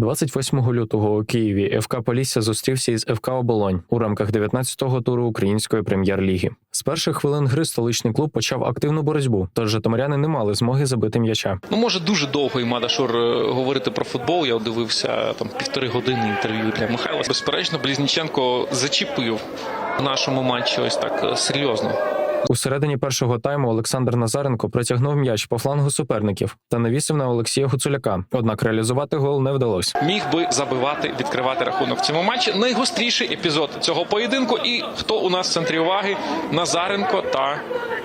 28 лютого у Києві ФК Полісся зустрівся із ФК Оболонь у рамках 19-го туру української прем'єр-ліги. З перших хвилин гри столичний клуб почав активну боротьбу, тож житомиряни не мали змоги забити м'яча. Ну, може, дуже довго і Мадашур е, говорити про футбол. Я дивився там півтори години інтерв'ю для Михайла. Безперечно, Близніченко зачепив в нашому матчі ось так е, серйозно. У середині першого тайму Олександр Назаренко протягнув м'яч по флангу суперників та навісив на Олексія Гуцуляка. Однак реалізувати гол не вдалося. Міг би забивати, відкривати рахунок в цьому матчі. Найгостріший епізод цього поєдинку. І хто у нас в центрі уваги? Назаренко та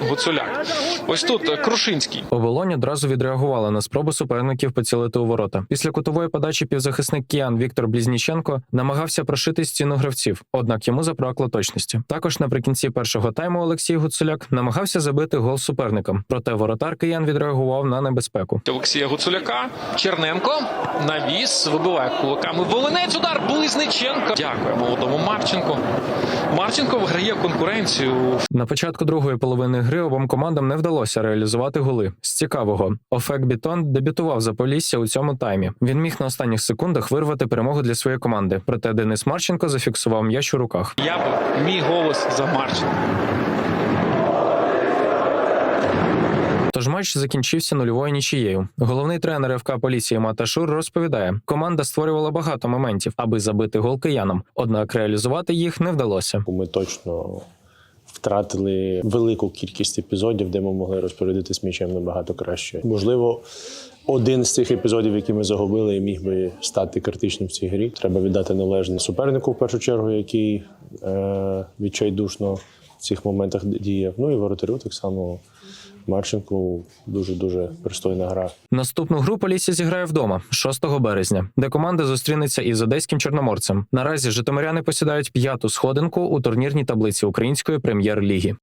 Гуцуляк. Ось тут Крушинський. Оболонь одразу відреагувала на спробу суперників поцілити у ворота. Після кутової подачі півзахисник Кіан Віктор Блізніченко намагався прошити стіну гравців, однак йому забракло точності. Також наприкінці першого тайму Олексій Гуцуляк намагався забити гол суперникам. Проте воротар киян відреагував на небезпеку. Олексія Гуцуляка. Черненко навіс, вибиває кулаками. Волинець удар Близниченка. Дякую молодому Марченку. Марченко виграє конкуренцію. На початку другої половини гри обом командам не вдалося реалізувати голи. З цікавого, Офек Бітон дебютував за Полісся у цьому таймі. Він міг на останніх секундах вирвати перемогу для своєї команди. Проте Денис Марченко зафіксував м'яч у руках. Я б мій голос за Марченко. Тож матч закінчився нульовою нічією. Головний тренер ФК Полісії Маташур розповідає, команда створювала багато моментів, аби забити гол киянам, однак реалізувати їх не вдалося. Ми точно втратили велику кількість епізодів, де ми могли розпорядитись м'ячем набагато краще. Можливо, один з цих епізодів, які ми загубили, міг би стати критичним в цій грі. Треба віддати належне супернику в першу чергу, який е, відчайдушно цих моментах діяв. Ну і воротарю так само. Марченку дуже дуже пристойна гра. Наступну гру Полісся зіграє вдома 6 березня, де команда зустрінеться із одеським чорноморцем. Наразі житомиряни посідають п'яту сходинку у турнірній таблиці української прем'єр-ліги.